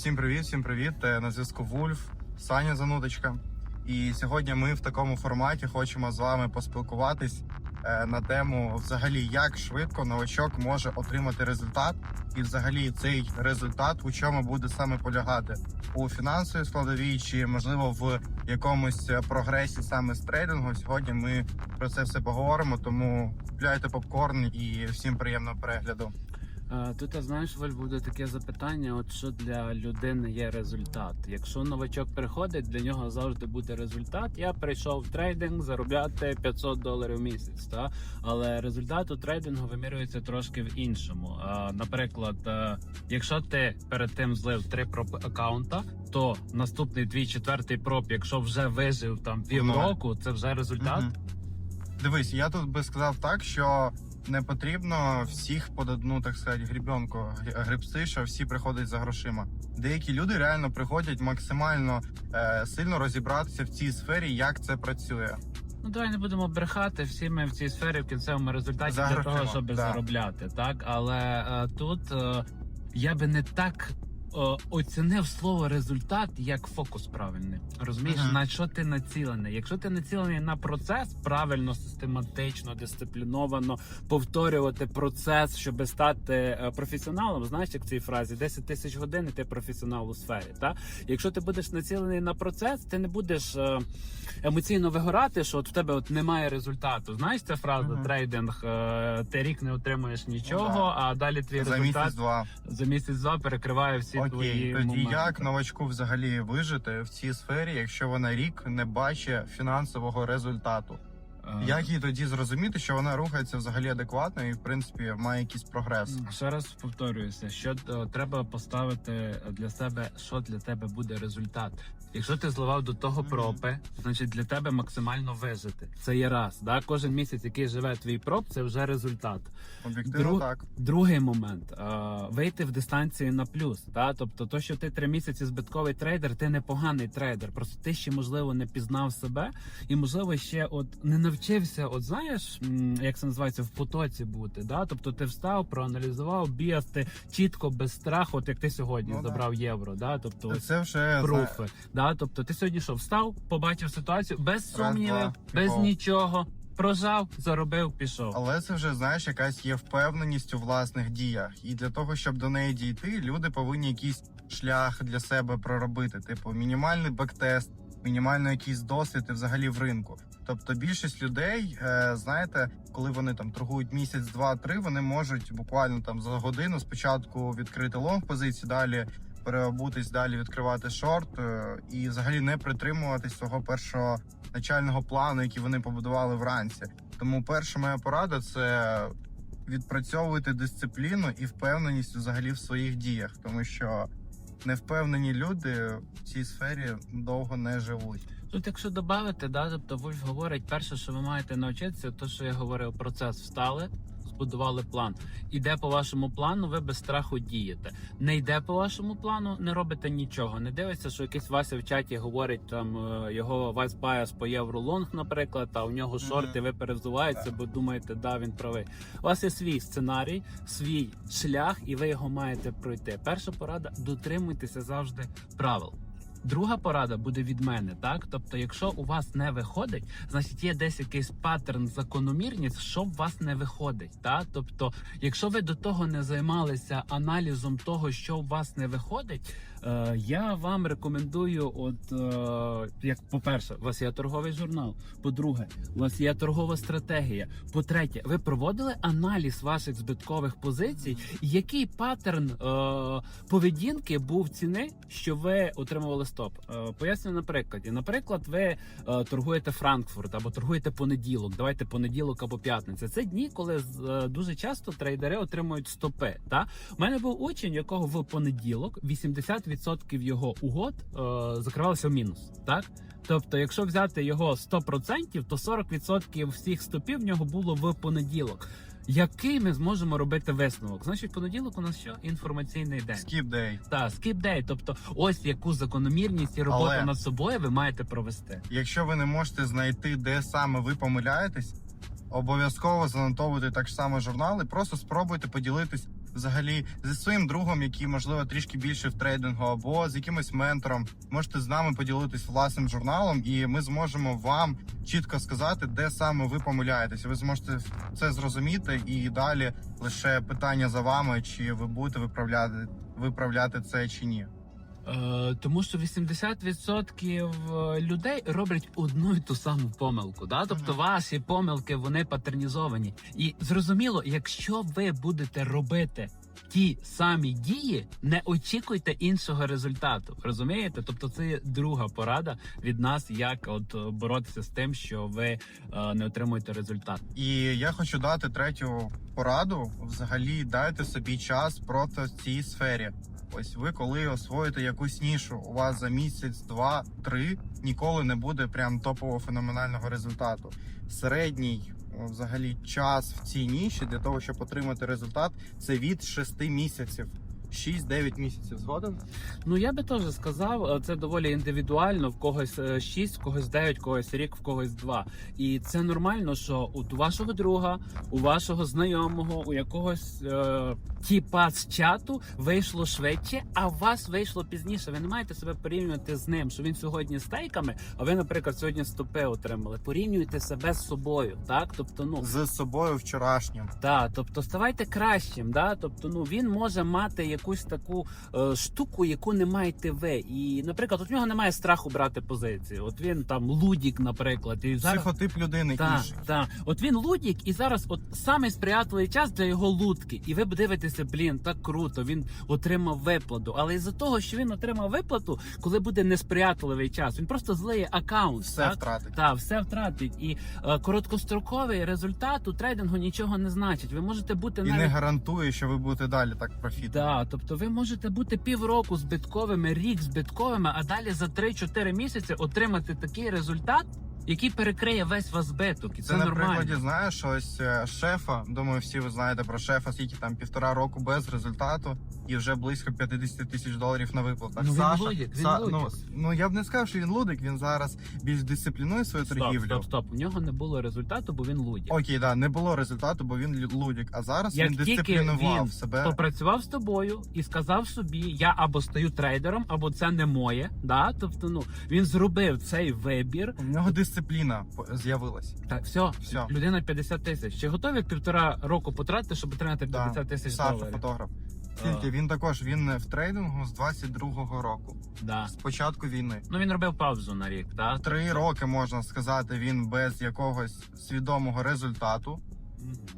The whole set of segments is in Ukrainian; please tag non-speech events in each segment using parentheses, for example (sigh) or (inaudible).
Всім привіт, всім привіт. Е, На зв'язку Вульф, Саня Занудочка. І сьогодні ми в такому форматі хочемо з вами поспілкуватись е, на тему, взагалі, як швидко новачок може отримати результат, і взагалі цей результат у чому буде саме полягати у фінансовій складовій, чи можливо в якомусь прогресі саме з трейдингу. Сьогодні ми про це все поговоримо. Тому купляйте попкорн і всім приємного перегляду. Тут знаєш, Воль, буде таке запитання: от що для людини є результат. Якщо новачок приходить, для нього завжди буде результат. Я прийшов в трейдинг заробляти 500 доларів в місяць. Та? Але результат у трейдингу вимірюється трошки в іншому. Наприклад, е, якщо ти перед тим злив три проп аккаунта, то наступний твій четвертий проп, якщо вже вижив там півроку, це вже результат. Мгм. Дивись, я тут би сказав так, що не потрібно всіх под одну, так сказати, грібенку грі- гребсти, що всі приходять за грошима. Деякі люди реально приходять максимально е, сильно розібратися в цій сфері, як це працює. Ну давай не будемо брехати. Всі ми в цій сфері в кінцевому результаті За для грошима, того, щоб да. заробляти, так але е, тут е, я би не так. Е, Оцінив слово результат як фокус правильний. Розумієш, Мгм. на що ти націлений? Якщо ти націлений на процес правильно, систематично, дисципліновано повторювати процес, щоб стати е, професіоналом, знаєш, як в цій фразі 10 тисяч годин і ти професіонал у сфері. Та якщо ти будеш націлений на процес, ти не будеш е, емоційно вигорати, що от в тебе от немає результату. Знаєш ця фраза Мгм. трейдинг, ти рік не отримуєш нічого, Ну, а далі твій За результат місяць-два. за місяць-два перекриває всі Окей, тоді моменти. як новачку взагалі вижити в цій сфері, якщо вона рік не бачить фінансового результату? Е, Як їй тоді зрозуміти, що вона рухається взагалі адекватно і в принципі має якийсь прогрес? Ще раз повторююся, що е, треба поставити для себе, що для тебе буде результат. Якщо ти зливав до того Мгм. пропи, значить для тебе максимально вижити. Це є раз. Да? Кожен місяць, який живе твій проп, це вже результат. Об'єктивно Друг- так. Другий момент е, вийти в дистанції на плюс. Та? Тобто, то, що ти три місяці збитковий трейдер, ти не поганий трейдер. Просто ти ще можливо не пізнав себе, і можливо ще от не навчився. От знаєш, як це називається, в потоці бути. Да? Тобто ти встав, проаналізував, бігати чітко, без страху, от як ти сьогодні Ну, да. забрав євро. Да? Тобто Це вже пруфи. Да? Тобто ти сьогодні що встав, побачив ситуацію без Раз, сумнівів, без нічого. Прожав, заробив, пішов. Але це вже знаєш, якась є впевненість у власних діях. І для того, щоб до неї дійти, люди повинні якийсь шлях для себе проробити. Типу, мінімальний бектест, мінімальний якийсь досвід і взагалі в ринку. Тобто більшість людей, е, знаєте, коли вони там торгують місяць, два, три, вони можуть буквально там за годину спочатку відкрити лонг позиції, далі переобутись, далі відкривати шорт е, і взагалі не притримуватись свого першого начального плану, який вони побудували вранці. Тому перша моя порада це відпрацьовувати дисципліну і впевненість взагалі в своїх діях, тому що невпевнені люди в цій сфері довго не живуть. Тут, якщо додати, да, тобто Вольф говорить, перше, що ви маєте навчитися, то що я говорив, процес встали, збудували план. Іде по вашому плану, ви без страху дієте. Не йде по вашому плану, не робите нічого. Не дивиться, що якийсь Вася в чаті говорить там е, його вайс байас по євролонг, наприклад, а у нього шорти, ви перевзуваєтеся, бо думаєте, да, він правий. У вас є свій сценарій, свій шлях, і ви його маєте пройти. Перша порада дотримуйтеся завжди правил. Друга порада буде від мене, так тобто, якщо у вас не виходить, значить є десь якийсь паттерн, закономірність, що в вас не виходить. Так? Тобто, якщо ви до того не займалися аналізом того, що у вас не виходить, е, я вам рекомендую, от е, як по-перше, у вас є торговий журнал. По-друге, у вас є торгова стратегія. По-третє, ви проводили аналіз ваших збиткових позицій, який паттерн е, поведінки був ціни, що ви отримували стоп. Е, поясню на прикладі. Наприклад, ви е, торгуєте Франкфурт або торгуєте понеділок. Давайте понеділок або п'ятниця. Це дні, коли е, дуже часто трейдери отримують стопи. Та у мене був учень, якого в понеділок 80% його угод е, закривалося в мінус. Так. Тобто, якщо взяти його 100%, то 40% всіх стопів в нього було в понеділок. Який ми зможемо робити висновок? Значить, понеділок у нас що інформаційний день. Skip day. Та скіп дей, тобто ось яку закономірність і роботу Але- над собою ви маєте провести. Якщо ви не можете знайти, де саме ви помиляєтесь, обов'язково занотовуйте так само журнали. Просто спробуйте поділитись взагалі зі своїм другом, який можливо трішки більше в трейдингу, або з якимось ментором, можете з нами поділитись власним журналом, і ми зможемо вам чітко сказати, де саме ви помиляєтеся. Ви зможете це зрозуміти, і далі лише питання за вами, чи ви будете виправляти виправляти це чи ні. Е, тому що 80% людей роблять одну і ту саму помилку. Да? Тобто ваші помилки вони патернізовані. І зрозуміло, якщо ви будете робити ті самі дії, не очікуйте іншого результату. Розумієте? Тобто, це є друга порада від нас, як от е, боротися з тим, що ви е, не отримуєте результат. І я хочу дати третю пораду. Взагалі дайте собі час просто в цій сфері. Ось ви, коли освоїте якусь нішу, у вас за місяць, два, три ніколи не буде прям топового феноменального результату. Середній взагалі час в цій ніші для того, щоб отримати результат, це від 6 місяців. 6-9 місяців згоден. Ну я би теж сказав, е, це доволі індивідуально. В когось 6, в когось 9, в когось рік, в когось 2. І це нормально, що у вашого друга, у вашого знайомого, у якогось е, тіпа з чату вийшло швидше, а у вас вийшло пізніше. Ви не маєте себе порівнювати з ним, що він сьогодні з стейками, а ви, наприклад, сьогодні стопи отримали. Порівнюйте себе з собою, так тобто, ну З собою вчорашнім. так, тобто ставайте кращим, да? тобто, ну він може мати якусь таку е, штуку, яку не маєте ви. І, наприклад, от в нього немає страху брати позиції. От він там лудік, наприклад, і зараз. Психотип людини Так, так. От він лудік, і зараз от самий сприятливий час для його лудки. І ви дивитеся, блін, так круто. Він отримав виплату. Але із-за того, що він отримав виплату, коли буде несприятливий час, він просто злиє аккаунт. Все так? втратить. Так, все втратить. І е, короткостроковий результат у трейдингу нічого не значить. Ви можете бути І навіть не гарантує, що ви будете далі так профітити. Да, тобто ви можете бути півроку збитковими, рік збитковими, а далі за 3-4 місяці отримати такий результат, який перекриє весь ваш збиток. І це, Це на нормально. прикладі, знаєш, ось е, шефа. Думаю, всі ви знаєте про шефа, скільки там півтора року без результату і вже близько 50 тисяч доларів на виплатах. Ну, він Саша, лудик, він Са- лудик. ну, ну я б не сказав, що він лудик. Він зараз більш дисциплінує свою Стоп, торгівлю. стоп, стоп. У нього не було результату, бо він лудік. Окей, да, не було результату, бо він лудик. А зараз Як він дисциплінував він себе. Попрацював з тобою і сказав собі: я або стаю трейдером, або це не моє. Да? Тобто, ну він зробив цей вибір. У нього дисципліна з'явилась. Так, все, Все. людина 50 тисяч. Чи готові півтора року потратити, щоб отримати 50 Да. тисяч Саша, доларів? фотограф. Тільки він також він в трейдингу з 22-го року, Да. з початку війни. Ну він робив паузу на рік, так? Три роки можна сказати, він без якогось свідомого результату.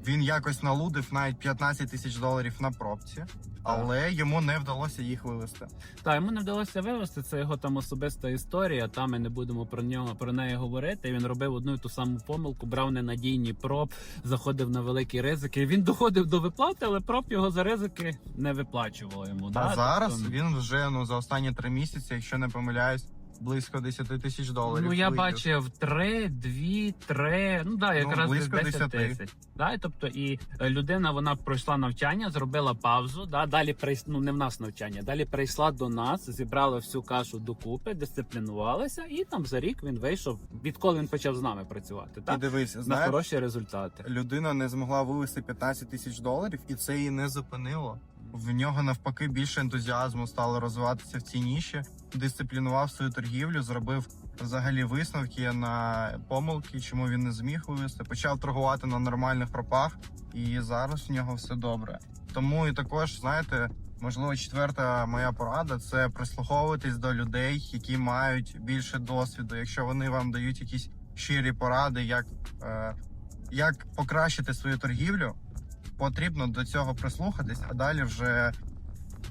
Він якось налудив навіть 15 тисяч доларів на пробці, але йому не вдалося їх вивести. Так, йому не вдалося вивести. Це його там особиста історія. Там ми не будемо про нього про неї говорити. Він робив одну і ту саму помилку, брав ненадійні проб, заходив на великі ризики. Він доходив до виплати, але проб його за ризики не виплачував йому. да? А зараз Тобто, він вже ну за останні три місяці, якщо не помиляюсь, близько 10 тисяч доларів. Ну я вивів. бачив три, дві, три. Ну да, якраз десь близько 10 10. тисяч. Да, тобто, і е, людина вона пройшла навчання, зробила паузу. Да, далі прийс... ну не в нас навчання. Далі прийшла до нас, зібрала всю кашу докупи, дисциплінувалася, і там за рік він вийшов. Відколи він почав з нами працювати, І так дивись, на знаєш, хороші результати. людина не змогла вивести 15 тисяч доларів, і це її не зупинило. В нього навпаки більше ентузіазму стало розвиватися в цій ніші, дисциплінував свою торгівлю, зробив взагалі висновки на помилки, чому він не зміг вивести. Почав торгувати на нормальних пропах, і зараз в нього все добре. Тому і також, знаєте, можливо, четверта моя порада це прислуховуватись до людей, які мають більше досвіду. Якщо вони вам дають якісь щирі поради, як, е, як покращити свою торгівлю, потрібно до цього прислухатись, а далі вже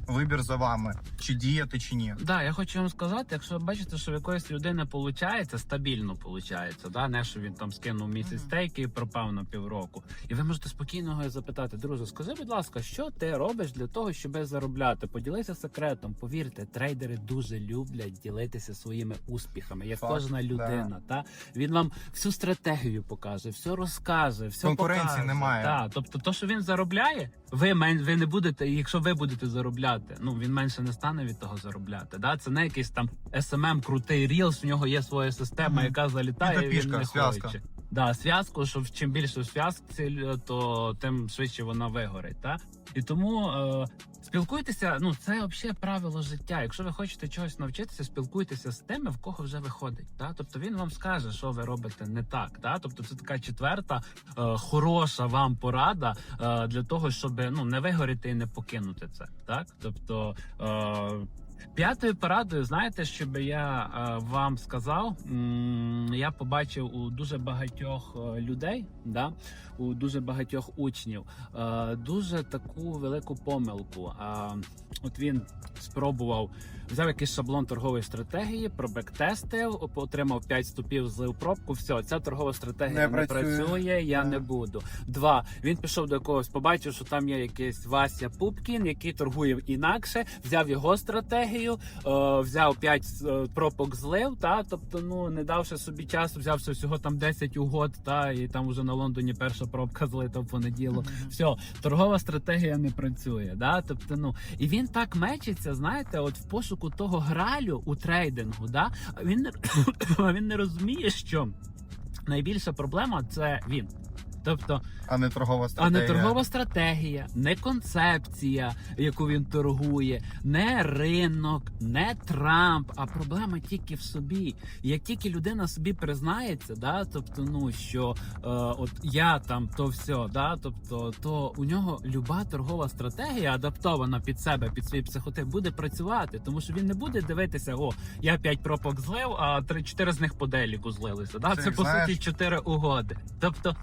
вибір за вами, чи діяти, чи ні. Да, я хочу вам сказати, якщо ви бачите, що в якоїсь людини виходить, стабільно виходить, да? не що він там скинув місяць стейки і пропав на півроку. І ви можете спокійно його запитати, друже, скажи, будь ласка, що ти робиш для того, щоб заробляти? Поділися секретом. Повірте, трейдери дуже люблять ділитися своїми успіхами, як Факт, кожна людина. Та він вам всю стратегію покаже, все розкаже, все Конкуренції покаже. немає. Та, тобто, то, що він заробляє, ви мен, ви не будете, якщо ви будете заробляти, ну він менше не стане від того заробляти. Да? Це не якийсь там SMM, крутий Reels, в нього є своя система, Мгм. яка залітає. і він не зв'язка. Да, зв'язку, що чим більше в то тим швидше вона вигорить. Та? І тому е, спілкуйтеся. Ну це взагалі правило життя. Якщо ви хочете чогось навчитися, спілкуйтеся з тими, в кого вже виходить. Та? Тобто він вам скаже, що ви робите не так. Та? Тобто це така четверта е, хороша вам порада е, для того, щоб ну не вигоріти і не покинути це. Так, тобто. Е, П'ятою порадою, знаєте, що би я е, вам сказав, я побачив у дуже багатьох е, людей, да, у дуже багатьох учнів, е, дуже таку велику помилку. От він спробував, взяв якийсь шаблон торгової стратегії, пробектестив, отримав 5 ступів, злив пробку. Все, ця торгова стратегія Не не, працює. працює, я Да. не буду. Два. Він пішов до якогось, побачив, що там є якийсь Вася Пупкін, який торгує інакше, взяв його стратегію, е, взяв 5 е, пропок злив, та тобто, ну не давши собі часу, взявши всього там 10 угод, та і там уже на Лондоні перша пробка злита в понеділок. Все, торгова стратегія не працює. Да? Тобто, ну і він так мечиться, знаєте, от в пошуку того гралю у трейдингу. Да? Він не (coughs) він не розуміє, що найбільша проблема це він. Тобто, А не торгова а не торгова стратегія, не концепція, яку він торгує, не ринок, не Трамп, а проблема тільки в собі. Як тільки людина собі признається, да, тобто, ну що е, от я там, то все, да, тобто, то у нього люба торгова стратегія адаптована під себе, під свій психотип, буде працювати, тому що він не буде дивитися, о, я 5 пропок злив, а 3-4 з них по деліку злилися. Да? Це Це, по знаєш- суті 4 угоди. Тобто.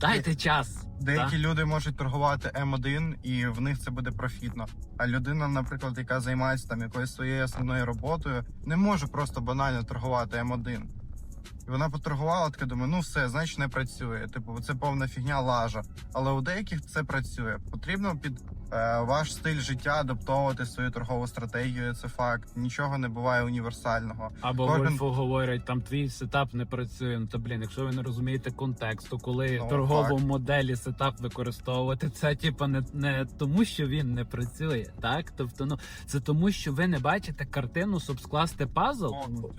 Дайте час. Деякі да. люди можуть торгувати М1 і в них це буде профітно. А людина, наприклад, яка займається там якоюсь своєю основною роботою, не може просто банально торгувати М1. І вона поторгувала, така думає, ну все, значить не працює. Типу, це повна фігня лажа. Але у деяких це працює. Потрібно під ваш стиль життя адаптовувати свою торгову стратегію. Це факт. Нічого не буває універсального. Або Кожен- Вольфу говорять, там твій сетап не працює. Ну то блін, якщо ви не розумієте контексту, коли Ну, торгову так. моделі сетап використовувати, це типа не, не тому, що він не працює, так тобто, ну це тому, що ви не бачите картину, щоб скласти пазл.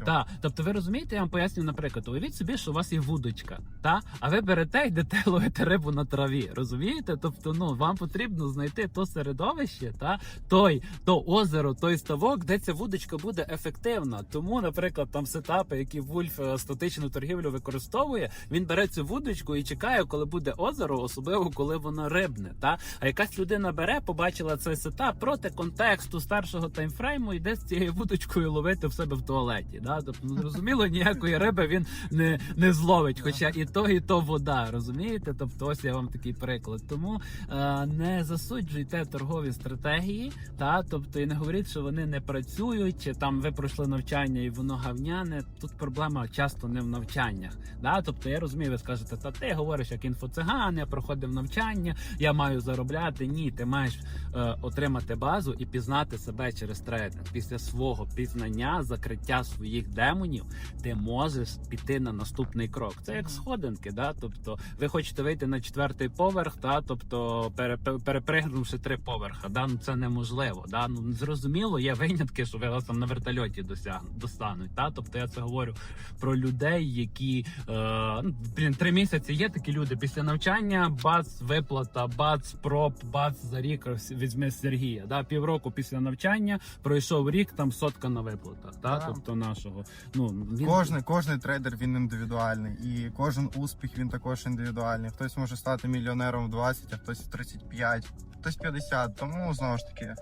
Так, тобто ви розумієте, я вам поясню, наприклад, уявіть собі, що у вас є вудочка, та а ви берете йдете (laughs) ловити рибу на траві. Розумієте? Тобто, ну вам потрібно знайти то середовище, та той то озеро, той ставок, де ця вудочка буде ефективна. Тому, наприклад, там сетапи, які Вульф е, статичну торгівлю використовує, він бере цю вудочку і чекає, коли буде озеро, особливо коли воно рибне. Та а якась людина бере, побачила цей сетап проти контексту старшого таймфрейму, йде з цією вудочкою ловити в себе в туалеті. Да? Тобто, ну, зрозуміло, ніякої риби він не, не зловить. Хоча і то, і то вода, розумієте? Тобто, ось я вам такий приклад. Тому е, не засуджуйте торгові стратегії, та тобто і не говоріть, що вони не працюють, чи там ви пройшли навчання і воно гавняне. Тут проблема часто не в навчаннях. Да? Тобто я розумію, ви скажете, та ти говориш як інфоциган, я проходив навчання, я маю заробляти. Ні, ти маєш е, отримати базу і пізнати себе через трейдинг. Після свого пізнання, закриття своїх демонів, ти можеш піти на наступний крок. Це як сходинки, да? тобто ви хочете вийти на четвертий поверх, та тобто пере, пере- перепригнувши три поверха. Да? Ну це неможливо. Да? Ну зрозуміло, є винятки, що вас там на вертольоті досягнуть достануть. Та? Тобто я це говорю про людей, які е, ну, блін, три місяці є такі люди. Після навчання бац, виплата, бац, проб, бац за рік візьми Сергія. Да? Півроку після навчання пройшов рік, там сотка на виплатах. Та? Так. Тобто нашого. Ну, він... Кожний, кожний трейдер він індивідуальний, і кожен успіх він також індивідуальний. Хтось може стати мільйонером в 20, а хтось в 35, хтось 50. Тому знову ж таки,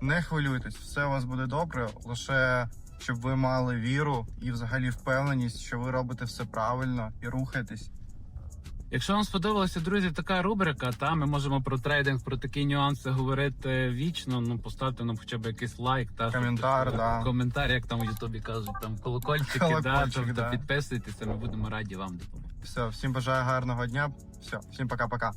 не хвилюйтесь, все у вас буде добре. Лише щоб ви мали віру і взагалі впевненість, що ви робите все правильно і рухаєтесь. Якщо вам сподобалася, друзі, така рубрика, та ми можемо про трейдинг, про такі нюанси говорити вічно. Ну поставте нам хоча б якийсь лайк та Коментар, щоб- да. коментар, як там у Ютубі кажуть, там колокольчики, да, Колокольчик, тобто да. підписуйтеся, ми будемо раді вам допомогти. Все, всім бажаю гарного дня. Все, всім пока-пока.